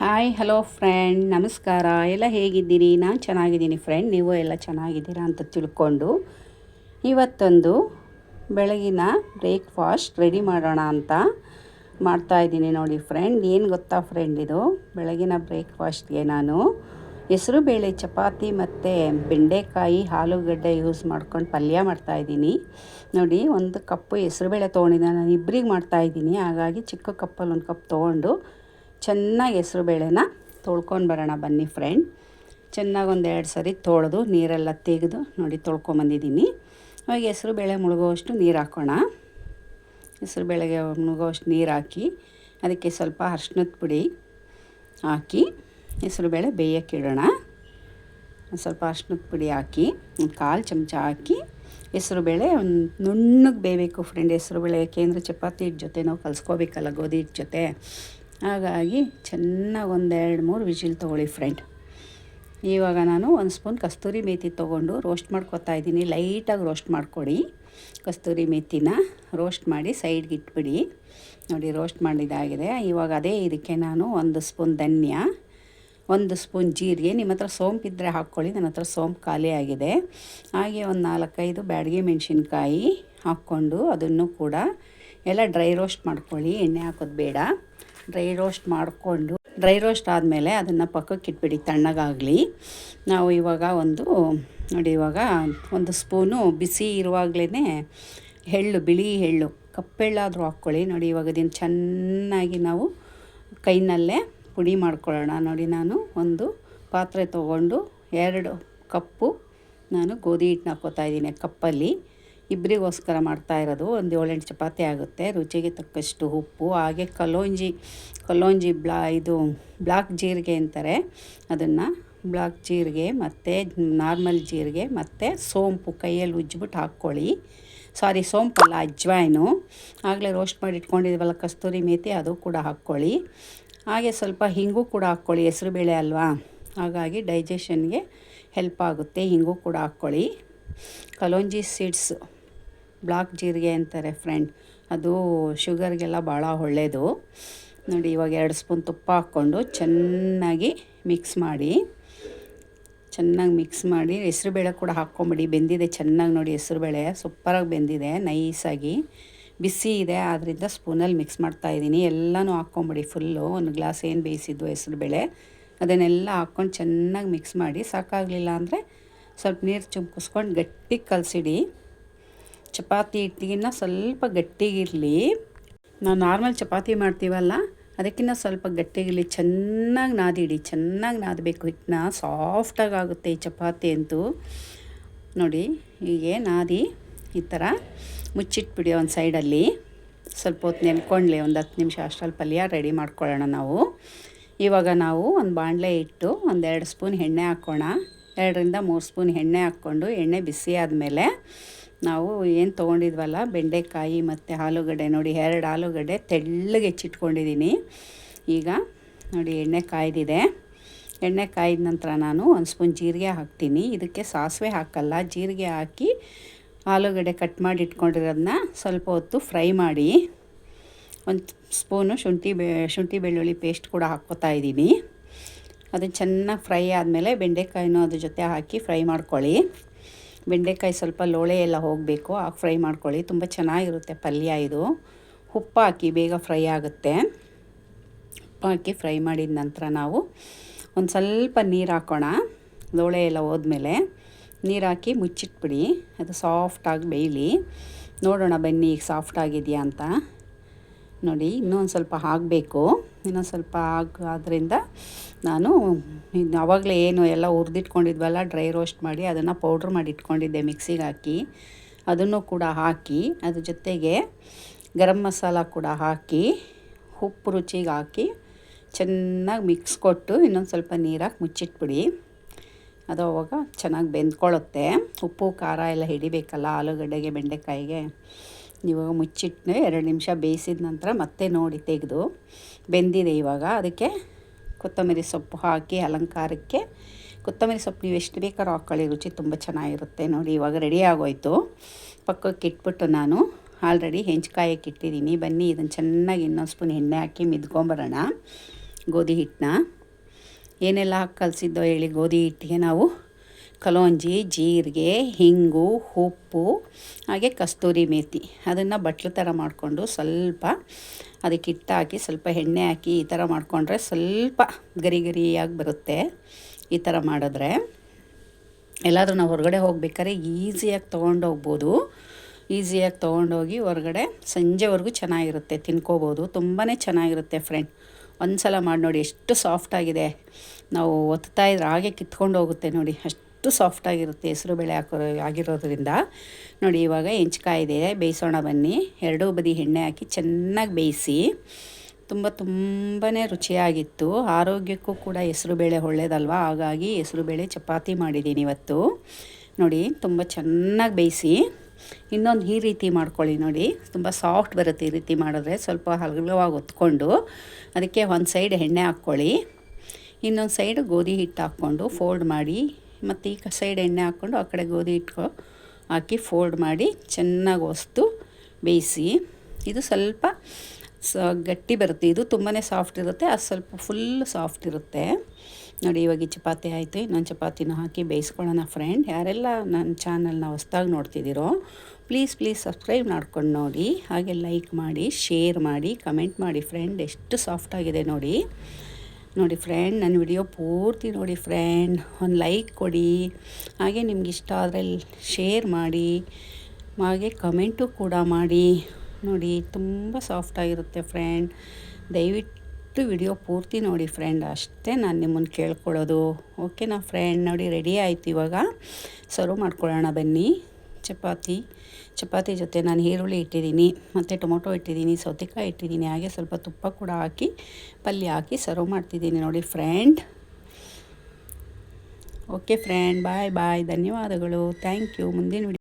Hi hello friend ನಮಸ್ಕಾರ. ಎಲ್ಲ ಹೇಗಿದ್ದೀರಿ? ನಾನು ಚೆನ್ನಾಗಿದ್ದೀನಿ ಫ್ರೆಂಡ್ ನೀವು ಎಲ್ಲ ಚೆನ್ನಾಗಿದ್ದೀರಾ ಅಂತ ತಿಳ್ಕೊಂಡು ಇವತ್ತೊಂದು ಬೆಳಗಿನ ಬ್ರೇಕ್ಫಾಸ್ಟ್ ರೆಡಿ ಮಾಡೋಣ ಅಂತ ಮಾಡ್ತಾಯಿದ್ದೀನಿ ನೋಡಿ ಫ್ರೆಂಡ್ ಏನು ಗೊತ್ತಾ ಫ್ರೆಂಡ್ ಇದು? ಬೆಳಗಿನ ಬ್ರೇಕ್ಫಾಸ್ಟ್ಗೆ ನಾನು ಹೆಸರುಬೇಳೆ ಚಪಾತಿ ಮತ್ತು ಬೆಂಡೆಕಾಯಿ, ಆಲೂಗಡ್ಡೆ ಯೂಸ್ ಮಾಡ್ಕೊಂಡು ಪಲ್ಯ ಮಾಡ್ತಾಯಿದ್ದೀನಿ ನೋಡಿ, ಒಂದು ಕಪ್ಪು ಹೆಸರುಬೇಳೆ ತೊಗೊಂಡಿದ್ದೆ. ನಾನು ಇಬ್ಬರಿಗೆ ಮಾಡ್ತಾಯಿದ್ದೀನಿ ಹಾಗಾಗಿ ಚಿಕ್ಕ ಕಪ್ಪಲ್ಲಿ ಒಂದು ಕಪ್ ತೊಗೊಂಡು ಚೆನ್ನಾಗಿ ಹೆಸ್ರು ಬೇಳೆನ ತೊಳ್ಕೊಂಡು ಬರೋಣ ಬನ್ನಿ ಫ್ರೆಂಡ್ ಚೆನ್ನಾಗಿ ಒಂದು ಎರಡು ಸರಿ ತೊಳೆದು ನೀರೆಲ್ಲ ತೆಗೆದು ನೋಡಿ ತೊಳ್ಕೊಂಬಂದಿದ್ದೀನಿ ಇವಾಗ ಹೆಸ್ರು ಬೇಳೆ ಮುಳುಗೋವಷ್ಟು ನೀರು ಹಾಕೋಣ. ಹೆಸ್ರು ಬೇಳೆಗೆ ಮುಳುಗೋವಷ್ಟು ನೀರು ಹಾಕಿ ಅದಕ್ಕೆ ಸ್ವಲ್ಪ ಅರ್ಶಿನದ ಪುಡಿ ಹಾಕಿ ಹೆಸ್ರು ಬೇಳೆ ಬೇಯೋಕ್ಕಿಡೋಣ ಸ್ವಲ್ಪ ಅರ್ಶಿನದ ಪುಡಿ ಹಾಕಿ ಒಂದು ಕಾಲು ಚಮಚ ಹಾಕಿ ಹೆಸ್ರು ಬೇಳೆ ಒಂದು ನುಣ್ಣಗೆ ಬೇಯಬೇಕು ಫ್ರೆಂಡ್ ಹೆಸ್ರು ಬೇಳೆ ಏಕೆಂದರೆ ಚಪಾತಿ ಹಿಟ್ಟು ಜೊತೆ ನಾವು ಕಲಿಸ್ಕೋಬೇಕಲ್ಲ ಗೋಧಿ ಹಿಟ್ಟು ಜೊತೆ. ಹಾಗಾಗಿ ಚೆನ್ನಾಗಿ ಒಂದೆರಡು ಮೂರು ವಿಜಿಲ್ ತೊಗೊಳ್ಳಿ ಫ್ರೆಂಡ್ ಇವಾಗ ನಾನು ಒಂದು ಸ್ಪೂನ್ ಕಸ್ತೂರಿ ಮೇಥಿ ತೊಗೊಂಡು ರೋಸ್ಟ್ ಮಾಡ್ಕೊತಾ ಇದ್ದೀನಿ. ಲೈಟಾಗಿ ರೋಸ್ಟ್ ಮಾಡಿಕೊಡಿ. ಕಸ್ತೂರಿ ಮೇಥಿನ ರೋಸ್ಟ್ ಮಾಡಿ ಸೈಡ್ಗೆ ಇಟ್ಬಿಡಿ. ನೋಡಿ ರೋಸ್ಟ್ ಮಾಡಿದಾಗಿದೆ ಇವಾಗ ಅದೇ ಇದಕ್ಕೆ ನಾನು ಒಂದು ಸ್ಪೂನ್ ಧನ್ಯ, ಒಂದು ಸ್ಪೂನ್ ಜೀರಿಗೆ. ನಿಮ್ಮ ಹತ್ರ ಸೋಂಪಿದ್ದರೆ ಹಾಕ್ಕೊಳ್ಳಿ. ನನ್ನ ಹತ್ರ ಸೋಂಪು ಖಾಲಿ ಆಗಿದೆ. ಹಾಗೆ ಒಂದು ನಾಲ್ಕೈದು ಬ್ಯಾಡಿಗೆ ಮೆಣಸಿನ್ಕಾಯಿ ಹಾಕ್ಕೊಂಡು ಅದನ್ನು ಕೂಡ ಎಲ್ಲ ಡ್ರೈ ರೋಸ್ಟ್ ಮಾಡ್ಕೊಳ್ಳಿ. ಎಣ್ಣೆ ಹಾಕೋದು ಬೇಡ. ಡ್ರೈ ರೋಸ್ಟ್ ಮಾಡಿಕೊಂಡು, ಡ್ರೈ ರೋಸ್ಟ್ ಆದಮೇಲೆ ಅದನ್ನು ಪಕ್ಕಕ್ಕೆ ಇಟ್ಬಿಡಿ ತಣ್ಣಗಾಗಲಿ. ನಾವು ಇವಾಗ ಒಂದು, ನೋಡಿ ಇವಾಗ ಒಂದು ಸ್ಪೂನು ಬಿಸಿ ಇರುವಾಗಲೇ ಎಳ್ಳು, ಬಿಳಿ ಎಳ್ಳು, ಕಪ್ಪೆಳ್ಳಾದರೂ ಹಾಕ್ಕೊಳ್ಳಿ. ನೋಡಿ ಇವಾಗ ಅದನ್ನು ಚೆನ್ನಾಗಿ ನಾವು ಕೈನಲ್ಲೇ ಪುಡಿ ಮಾಡ್ಕೊಳ್ಳೋಣ. ನೋಡಿ ನಾನು ಒಂದು ಪಾತ್ರೆ ತೊಗೊಂಡು ಎರಡು ಕಪ್ಪು ನಾನು ಗೋಧಿ ಹಿಟ್ಟು ಹಾಕ್ಕೋತಾ ಇದ್ದೀನಿ ಕಪ್ಪಲ್ಲಿ. ಇಬ್ಬರಿಗೋಸ್ಕರ ಮಾಡ್ತಾ ಇರೋದು. ಒಂದು ಏಳೆಂಟು ಚಪಾತಿ ಆಗುತ್ತೆ. ರುಚಿಗೆ ತಕ್ಕಷ್ಟು ಉಪ್ಪು, ಹಾಗೆ ಕಲೋಂಜಿ ಕಲೋಂಜಿ ಬ್ಲಾ, ಇದು ಬ್ಲಾಕ್ ಜೀರಿಗೆ ಅಂತಾರೆ. ಅದನ್ನು ಬ್ಲಾಕ್ ಜೀರಿಗೆ ಮತ್ತು ನಾರ್ಮಲ್ ಜೀರಿಗೆ ಮತ್ತು ಸೋಂಪು ಕೈಯಲ್ಲಿ ಉಜ್ಜಿಬಿಟ್ಟು ಹಾಕ್ಕೊಳ್ಳಿ. ಸಾರಿ, ಸೋಂಪಲ್ಲ, ಅಜ್ವಾಯ್ನು. ಆಗಲೇ ರೋಸ್ಟ್ ಮಾಡಿ ಇಟ್ಕೊಂಡಿದ್ವಲ್ಲ ಕಸ್ತೂರಿ ಮೇತಿ, ಅದು ಕೂಡ ಹಾಕ್ಕೊಳ್ಳಿ. ಹಾಗೆ ಸ್ವಲ್ಪ ಹಿಂಗು ಕೂಡ ಹಾಕ್ಕೊಳ್ಳಿ. ಹೆಸರುಬೇಳೆ ಅಲ್ವಾ? ಹಾಗಾಗಿ ಡೈಜೆಷನ್ಗೆ ಹೆಲ್ಪ್ ಆಗುತ್ತೆ. ಹಿಂಗು ಕೂಡ ಹಾಕ್ಕೊಳ್ಳಿ. ಕಲೋಂಜಿ ಸೀಡ್ಸ್ ಬ್ಲಾಕ್ ಜೀರಿಗೆ ಅಂತಾರೆ ಫ್ರೆಂಡ್. ಅದು ಶುಗರ್ಗೆಲ್ಲ ಭಾಳ ಒಳ್ಳೆಯದು ನೋಡಿ, ಇವಾಗ ಎರಡು ಸ್ಪೂನ್ ತುಪ್ಪ ಹಾಕ್ಕೊಂಡು ಚೆನ್ನಾಗಿ ಮಿಕ್ಸ್ ಮಾಡಿ, ಚೆನ್ನಾಗಿ ಮಿಕ್ಸ್ ಮಾಡಿ ಹೆಸ್ರುಬೇಳೆ ಕೂಡ ಹಾಕ್ಕೊಂಬಿಡಿ. ಬೆಂದಿದೆ ಚೆನ್ನಾಗಿ ನೋಡಿ ಹೆಸ್ರುಬೇಳೆ ಸೂಪರಾಗಿ ಬೆಂದಿದೆ, ನೈಸಾಗಿ. ಬಿಸಿ ಇದೆ ಆದ್ದರಿಂದ ಸ್ಪೂನಲ್ಲಿ ಮಿಕ್ಸ್ ಮಾಡ್ತಾಯಿದ್ದೀನಿ ಎಲ್ಲನೂ ಹಾಕ್ಕೊಂಬಿಡಿ ಫುಲ್ಲು. ಒಂದು ಗ್ಲಾಸ್ ಏನು ಬೇಯಿಸಿದ್ದು ಹೆಸ್ರುಬೇಳೆ ಅದನ್ನೆಲ್ಲ ಹಾಕ್ಕೊಂಡು ಚೆನ್ನಾಗಿ ಮಿಕ್ಸ್ ಮಾಡಿ, ಸಾಕಾಗಲಿಲ್ಲ ಅಂದರೆ ಸ್ವಲ್ಪ ನೀರು ಚುಮ್ಕಿಸ್ಕೊಂಡು ಗಟ್ಟಿ ಕಲಸಿಡಿ. ಚಪಾತಿ ಹಿಟ್ಟಿಗಿನ್ನ ಸ್ವಲ್ಪ ಗಟ್ಟಿಗಿರಲಿ. ನಾವು ನಾರ್ಮಲ್ ಚಪಾತಿ ಮಾಡ್ತೀವಲ್ಲ ಅದಕ್ಕಿಂತ ಸ್ವಲ್ಪ ಗಟ್ಟಿಗಿರಲಿ. ಚೆನ್ನಾಗಿ ನಾದಿಡಿ, ಚೆನ್ನಾಗಿ ನಾದಬೇಕು ಹಿಟ್ಟನ್ನ ಸಾಫ್ಟಾಗಿ ಆಗುತ್ತೆ ಈ ಚಪಾತಿ ಅಂತೂ. ನೋಡಿ, ಹೀಗೆ ನಾದಿ ಈ ಥರ ಮುಚ್ಚಿಟ್ಬಿಡಿ ಒಂದು ಸೈಡಲ್ಲಿ. ಸ್ವಲ್ಪ ಹೊತ್ತು ನೆನ್ಕೊಂಡ್ಲಿ, ಒಂದು ಹತ್ತು ನಿಮಿಷ ಅಷ್ಟರಲ್ಲಿ ಪಲ್ಯ ರೆಡಿ ಮಾಡ್ಕೊಳ್ಳೋಣ ನಾವು. ಇವಾಗ ನಾವು ಒಂದು ಬಾಣಲೆ ಇಟ್ಟು ಒಂದೆರಡು ಸ್ಪೂನ್ ಎಣ್ಣೆ ಹಾಕ್ಕೋಣ ಎರಡರಿಂದ ಮೂರು ಸ್ಪೂನ್ ಎಣ್ಣೆ ಹಾಕ್ಕೊಂಡು, ಎಣ್ಣೆ ಬಿಸಿ ಆದಮೇಲೆ ನಾವು ಏನು ತೊಗೊಂಡಿದ್ವಲ್ಲ? ಬೆಂಡೆಕಾಯಿ ಮತ್ತು ಆಲೂಗಡ್ಡೆ ನೋಡಿ, ಎರಡು ಆಲೂಗಡ್ಡೆ ತೆಳ್ಳಗೆ ಹೆಚ್ಚಿಟ್ಕೊಂಡಿದ್ದೀನಿ. ಈಗ ನೋಡಿ ಎಣ್ಣೆ ಕಾಯ್ದಿದೆ. ಎಣ್ಣೆ ಕಾಯ್ದ ನಂತರ ನಾನು ಒಂದು ಸ್ಪೂನ್ ಜೀರಿಗೆ ಹಾಕ್ತೀನಿ. ಇದಕ್ಕೆ ಸಾಸಿವೆ ಹಾಕಲ್ಲ, ಜೀರಿಗೆ ಹಾಕಿ ಆಲೂಗಡ್ಡೆ ಕಟ್ ಮಾಡಿ ಇಟ್ಕೊಂಡಿರೋದನ್ನ ಸ್ವಲ್ಪ ಹೊತ್ತು ಫ್ರೈ ಮಾಡಿ ಒಂದು ಸ್ಪೂನು ಶುಂಠಿ ಬೆ, ಶುಂಠಿ ಬೆಳ್ಳುಳ್ಳಿ ಪೇಸ್ಟ್ ಕೂಡ ಹಾಕ್ಕೋತಾ ಇದ್ದೀನಿ. ಅದು ಚೆನ್ನಾಗಿ ಫ್ರೈ ಆದಮೇಲೆ ಬೆಂಡೆಕಾಯಿನೂ ಅದ್ರ ಜೊತೆ ಹಾಕಿ ಫ್ರೈ ಮಾಡ್ಕೊಳ್ಳಿ. ಬೆಂಡೆಕಾಯಿ ಸ್ವಲ್ಪ ಲೋಳೆ ಎಲ್ಲ ಹೋಗಬೇಕು ಆಗ ಫ್ರೈ ಮಾಡ್ಕೊಳ್ಳಿ. ತುಂಬ ಚೆನ್ನಾಗಿರುತ್ತೆ ಪಲ್ಯ ಇದು. ಉಪ್ಪು ಹಾಕಿ ಬೇಗ ಫ್ರೈ ಆಗುತ್ತೆ. ಉಪ್ಪು ಹಾಕಿ ಫ್ರೈ ಮಾಡಿದ ನಂತರ ನಾವು ಒಂದು ಸ್ವಲ್ಪ ನೀರು ಹಾಕೋಣ. ಲೋಳೆ ಎಲ್ಲ ಹೋದ್ಮೇಲೆ ನೀರು ಹಾಕಿ ಮುಚ್ಚಿಟ್ಬಿಡಿ. ಅದು ಸಾಫ್ಟಾಗಿ ಬೇಯಲಿ. ನೋಡೋಣ ಬನ್ನಿ ಈಗ ಸಾಫ್ಟ್ ಆಗಿದೆಯಾ ಅಂತ. ನೋಡಿ, ಇನ್ನೊಂದು ಸ್ವಲ್ಪ ಹಾಕಬೇಕು ಇನ್ನೊಂದು ಸ್ವಲ್ಪ ಆಗೋದ್ರಿಂದ ನಾನು ಆವಾಗಲೇ ಏನು ಎಲ್ಲ ಹುರಿದಿಟ್ಕೊಂಡಿದ್ವಲ್ಲ, ಡ್ರೈ ರೋಸ್ಟ್ ಮಾಡಿ ಅದನ್ನು ಪೌಡ್ರ್ ಮಾಡಿ ಇಟ್ಕೊಂಡಿದ್ದೆ ಮಿಕ್ಸಿಗೆ ಹಾಕಿ. ಅದನ್ನು ಕೂಡ ಹಾಕಿ, ಅದ್ರ ಜೊತೆಗೆ ಗರಂ ಮಸಾಲ ಕೂಡ ಹಾಕಿ, ಉಪ್ಪು ರುಚಿಗೆ ಹಾಕಿ ಚೆನ್ನಾಗಿ ಮಿಕ್ಸ್ ಕೊಟ್ಟು ಇನ್ನೊಂದು ಸ್ವಲ್ಪ ನೀರಾಕಿ ಮುಚ್ಚಿಟ್ಬಿಡಿ. ಅದು ಅವಾಗ ಚೆನ್ನಾಗಿ ಬೆಂದ್ಕೊಳ್ಳುತ್ತೆ ಉಪ್ಪು, ಖಾರ ಎಲ್ಲ ಹಿಡಿಬೇಕಲ್ಲ ಆಲೂಗಡ್ಡೆಗೆ, ಬೆಂಡೆಕಾಯಿಗೆ. ಇವಾಗ ಮುಚ್ಚಿಟ್ಟು ಎರಡು ನಿಮಿಷ ಬೇಯಿಸಿದ ನಂತರ ಮತ್ತೆ ನೋಡಿ ತೆಗೆದು ಬೆಂದಿದೆ ಇವಾಗ. ಅದಕ್ಕೆ ಕೊತ್ತಂಬರಿ ಸೊಪ್ಪು ಹಾಕಿ ಅಲಂಕಾರಕ್ಕೆ. ಕೊತ್ತಂಬರಿ ಸೊಪ್ಪು ನೀವು ಎಷ್ಟು ಬೇಕಾದ್ರೂ ಹಾಕೊಳ್ಳಿ, ರುಚಿ ತುಂಬ ಚೆನ್ನಾಗಿರುತ್ತೆ ನೋಡಿ. ಇವಾಗ ರೆಡಿ ಆಗೋಯ್ತು. ಪಕ್ಕಕ್ಕೆ ಇಟ್ಬಿಟ್ಟು ನಾನು ಆಲ್ರೆಡಿ ಹೆಂಚ್ಕಾಯಕ್ಕೆ ಇಟ್ಟಿದ್ದೀನಿ. ಬನ್ನಿ, ಇದನ್ನು ಚೆನ್ನಾಗಿ ಇನ್ನೊಂದು ಸ್ಪೂನ್ ಎಣ್ಣೆ ಹಾಕಿ ಮಿದ್ಕೊಂಬರೋಣ. ಗೋಧಿ ಹಿಟ್ಟನ್ನ. ಏನೆಲ್ಲ ಹಾಕಿ ಕಲಸಿದ್ದೋ ಹೇಳಿ ಗೋಧಿ ಹಿಟ್ಟಿಗೆ ನಾವು ಕಲೋಂಜಿ, ಜೀರಿಗೆ, ಹಿಂಗು, ಉಪ್ಪು, ಹಾಗೆ ಕಸ್ತೂರಿ ಮೇಥಿ ಅದನ್ನು ಬಟ್ಲು ಥರ ಮಾಡಿಕೊಂಡು ಸ್ವಲ್ಪ ಅದಕ್ಕೆ ಹಿಟ್ಟು ಹಾಕಿ ಸ್ವಲ್ಪ ಎಣ್ಣೆ ಹಾಕಿ ಈ ಥರ ಮಾಡಿಕೊಂಡ್ರೆ ಸ್ವಲ್ಪ ಗರಿ ಗರಿಯಾಗಿ ಬರುತ್ತೆ ಈ ಥರ ಮಾಡಿದ್ರೆ. ಎಲ್ಲಾದರೂ ನಾವು ಹೊರಗಡೆ ಹೋಗ್ಬೇಕಾದ್ರೆ ಈಸಿಯಾಗಿ ತೊಗೊಂಡೋಗ್ಬೋದು ಈಸಿಯಾಗಿ ತೊಗೊಂಡೋಗಿ ಹೊರಗಡೆ ಸಂಜೆವರೆಗೂ ಚೆನ್ನಾಗಿರುತ್ತೆ, ತಿನ್ಕೋಬೋದು. ತುಂಬಾ ಚೆನ್ನಾಗಿರುತ್ತೆ ಫ್ರೆಂಡ್ ಒಂದು ಸಲ ಮಾಡಿ ನೋಡಿ, ಎಷ್ಟು ಸಾಫ್ಟಾಗಿದೆ ನಾವು ಒತ್ತಾ ಇದ್ರೆ ಹಾಗೆ ಕಿತ್ಕೊಂಡು ಹೋಗುತ್ತೆ ನೋಡಿ, ಅಷ್ಟು ಸಾಫ್ಟಾಗಿರುತ್ತೆ ಹೆಸರು ಬೇಳೆ ಹಾಕೋ ಆಗಿರೋದ್ರಿಂದ. ನೋಡಿ, ಇವಾಗ ಹೆಂಚ್ಕಾಯಿದೆ ಬೇಯಿಸೋಣ ಬನ್ನಿ. ಎರಡೂ ಬದಿ ಎಣ್ಣೆ ಹಾಕಿ ಚೆನ್ನಾಗಿ ಬೇಯಿಸಿ, ತುಂಬ ತುಂಬಾ ರುಚಿಯಾಗಿತ್ತು. ಆರೋಗ್ಯಕ್ಕೂ ಕೂಡ ಹೆಸರುಬೇಳೆ ಒಳ್ಳೇದಲ್ವ? ಹಾಗಾಗಿ ಹೆಸರುಬೇಳೆ ಚಪಾತಿ ಮಾಡಿದ್ದೀನಿ ಇವತ್ತು. ನೋಡಿ, ತುಂಬ ಚೆನ್ನಾಗಿ ಬೇಯಿಸಿ. ಇನ್ನೊಂದು ಈ ರೀತಿ ಮಾಡ್ಕೊಳ್ಳಿ ನೋಡಿ. ತುಂಬ ಸಾಫ್ಟ್ ಬರುತ್ತೆ ಈ ರೀತಿ ಮಾಡಿದ್ರೆ ಸ್ವಲ್ಪ ಹಲಗಲವಾಗಿ ಒತ್ಕೊಂಡು ಅದಕ್ಕೆ ಒಂದು ಸೈಡ್ ಎಣ್ಣೆ ಹಾಕ್ಕೊಳ್ಳಿ. ಇನ್ನೊಂದು ಸೈಡ್ ಗೋಧಿ ಹಿಟ್ಟು ಹಾಕ್ಕೊಂಡು ಫೋಲ್ಡ್ ಮಾಡಿ ಮತ್ತು ಈ ಸೈಡ್ ಎಣ್ಣೆ ಹಾಕ್ಕೊಂಡು ಆ ಕಡೆ ಗೋಧಿ ಹಿಟ್ಟು ಹಾಕಿ ಫೋಲ್ಡ್ ಮಾಡಿ ಚೆನ್ನಾಗಿ ಒಸ್ತು ಬೇಯಿಸಿ. ಇದು ಸ್ವಲ್ಪ ಸ ಗಟ್ಟಿ ಬರುತ್ತೆ. ಇದು ತುಂಬಾ ಸಾಫ್ಟ್ ಇರುತ್ತೆ. ಅದು ಸ್ವಲ್ಪ ಫುಲ್ ಸಾಫ್ಟ್ ಇರುತ್ತೆ. ನೋಡಿ, ಇವಾಗ ಈ ಚಪಾತಿ ಆಯಿತು. ಇನ್ನೊಂದು ಚಪಾತಿನ ಹಾಕಿ ಬೇಯಿಸ್ಕೊಳ್ಳೋಣ ಫ್ರೆಂಡ್ ಯಾರೆಲ್ಲ ನನ್ನ ಚಾನಲ್ನ ಹೊಸ್ದಾಗಿ ನೋಡ್ತಿದ್ದೀರೋ ಪ್ಲೀಸ್ ಪ್ಲೀಸ್ ಸಬ್ಸ್ಕ್ರೈಬ್ ಮಾಡ್ಕೊಂಡು ನೋಡಿ. ಹಾಗೆ ಲೈಕ್ ಮಾಡಿ ಶೇರ್ ಮಾಡಿ ಕಮೆಂಟ್ ಮಾಡಿ ಫ್ರೆಂಡ್ ಎಷ್ಟು ಸಾಫ್ಟಾಗಿದೆ ನೋಡಿ. ನೋಡಿ ಫ್ರೆಂಡ್ ನನ್ನ ವಿಡಿಯೋ ಪೂರ್ತಿ ನೋಡಿ ಫ್ರೆಂಡ್ ಒಂದು ಲೈಕ್ ಕೊಡಿ. ಹಾಗೆ ನಿಮ್ಗೆ ಇಷ್ಟ ಆದರೆ ಶೇರ್ ಮಾಡಿ. ಹಾಗೆ ಕಮೆಂಟು ಕೂಡ ಮಾಡಿ. ನೋಡಿ, ತುಂಬ ಸಾಫ್ಟಾಗಿರುತ್ತೆ ಫ್ರೆಂಡ್ ದಯವಿಟ್ಟು ವಿಡಿಯೋ ಪೂರ್ತಿ ನೋಡಿ ಫ್ರೆಂಡ್ ಅಷ್ಟೇ ನಾನು ನಿಮ್ಮನ್ನು ಕೇಳ್ಕೊಳ್ಳೋದು. ಓಕೆನಾ ಫ್ರೆಂಡ್ ನೋಡಿ ರೆಡಿ ಆಯಿತು ಇವಾಗ. ಸರ್ವ್ ಮಾಡ್ಕೊಳ್ಳೋಣ ಬನ್ನಿ. ಚಪಾತಿ. ಚಪಾತಿ ಜೊತೆ ನಾನು ಈರುಳ್ಳಿ ಇಟ್ಟಿದ್ದೀನಿ, ಮತ್ತು ಟೊಮೊಟೊ ಇಟ್ಟಿದ್ದೀನಿ, ಸೌತೆಕಾಯಿ ಇಟ್ಟಿದ್ದೀನಿ, ಹಾಗೆ ಸ್ವಲ್ಪ ತುಪ್ಪ ಕೂಡ ಹಾಕಿ, ಪಲ್ಯ ಹಾಕಿ ಸರ್ವ್ ಮಾಡ್ತಿದ್ದೀನಿ ನೋಡಿ friend okay friend bye bye ಧನ್ಯವಾದಗಳು. ಥ್ಯಾಂಕ್ ಯು ಮುಂದಿನ